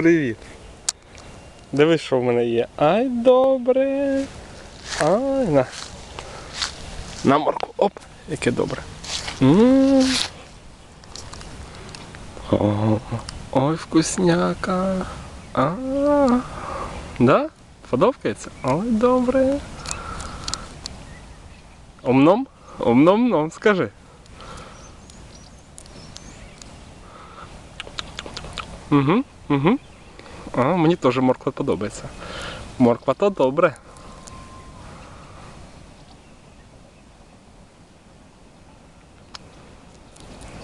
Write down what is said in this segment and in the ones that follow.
Привіт. Дивись, що в мене є. Ай, добре. Ай, на. На морку. Оп, яке добре. ой, вкусняка. А, да? Подобається? Ой, добре. Омном? Омном-ном, скажи. Угу, угу. А, мені теж морква подобається. Морква то добре.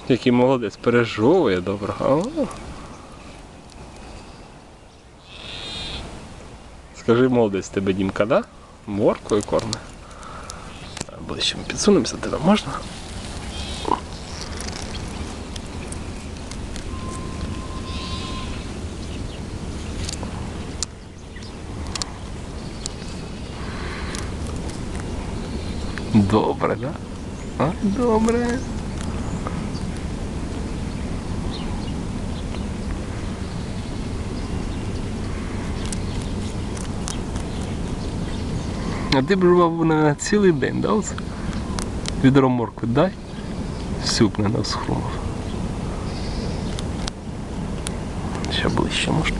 Який молодець, пережовує добре. А. Скажи, молодець тебе Дімка, да? Морквою корме. Ближче ми підсунемося тебе можна? Добре, да? Добре. А ти б жував на цілий день, да? Оце? Відро моркви дай. Сюк не нас хрумав. Ще ближче можна.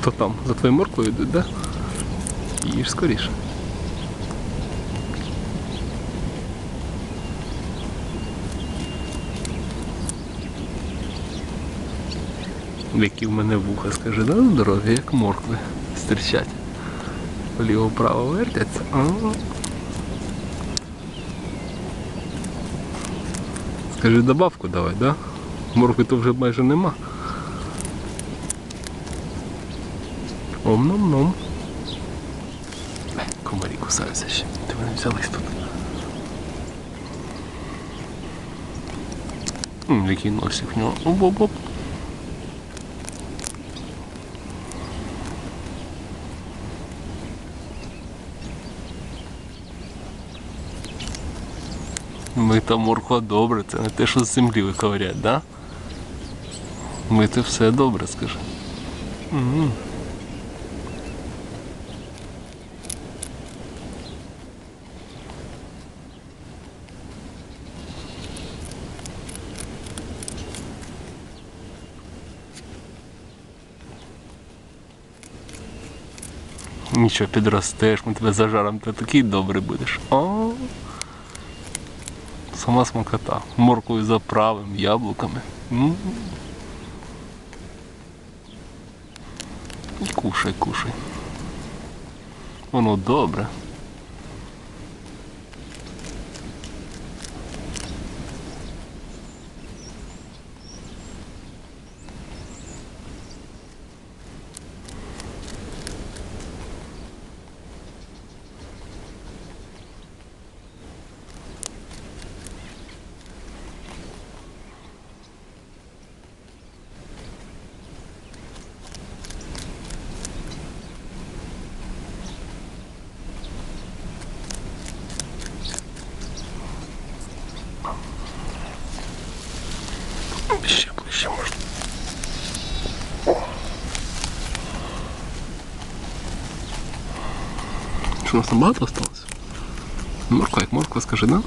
Хто там? За твоєю морквою йдуть, да? Їж скоріше. Які в мене вуха, скажи, да, здорові, як моркви стирчать. Вліво-право вертяться. А. Скажи, добавку давай, да? Моркви то вже майже нема. Ом-ном-ном. Комарі кусаються ще. Ти мене взялись тут. М, Який носик в нього. Оп-оп-оп. Мита морква добре, це не те, що з землі виковирять, да? Мити все добре, скажи. М. Нічого, підростеш, ми тебе зажаром, ти такий добрий будеш. О, сама смакота. Моркою заправим, яблуками. М. І Кушай, кушай. Воно добре. Ще ближче можна. Що у нас там багато осталось? Морква як морква, скажи, да?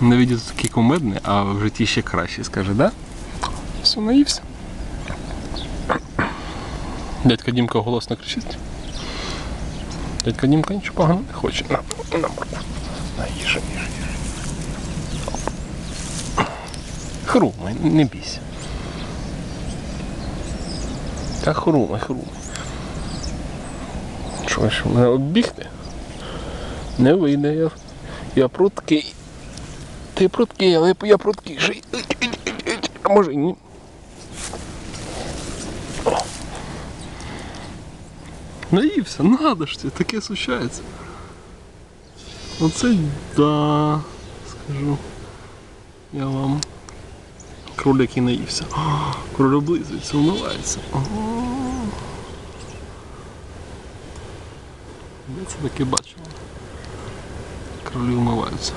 На відео такий кумедний, а в житті ще краще, скаже, да? Все, наївся. Дядька Дімка голосно кричить. Дядька Дімка нічого поганого не хоче. На, на. На, їжа, їжа, їжа. Хрумай, не бійся. Та хрумай, хрумай. Що ж, мене оббігти? Не вийде, я, я пруткий. Ти пруткий, але я пруткіший. А може ні. Наївся, надо ж це, таке случається. Оце да, скажу. Я вам. Кролик і наївся. Кроль облизується, умивається. Де це таке бачимо? Кролі умиваються.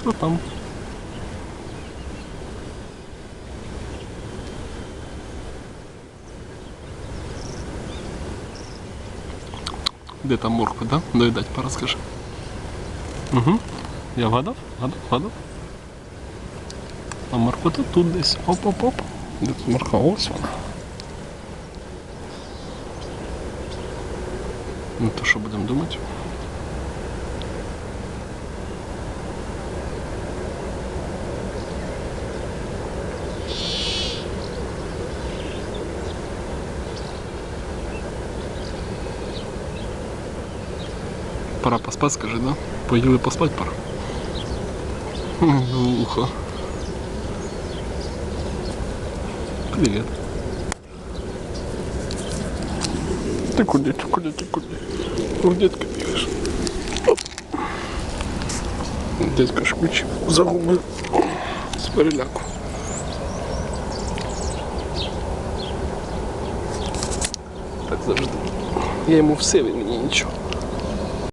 Хто там? Де там морква, да? Доїдать пора, скажи. Угу. Я вгадав? Вгадав? Вгадав? А морква тут, тут десь. Оп-оп-оп. Де тут морква? Ось вона. Ну то що будемо думати? Пора поспать, скажи, да? Поїли поспать пора. М, Ухо. Привет. Ты куда, ты куда, ты куда? Где ты бегаешь? Оп. Дядька шкучив загубив з переляку. Так завжди. Я йому все, він мені нічого.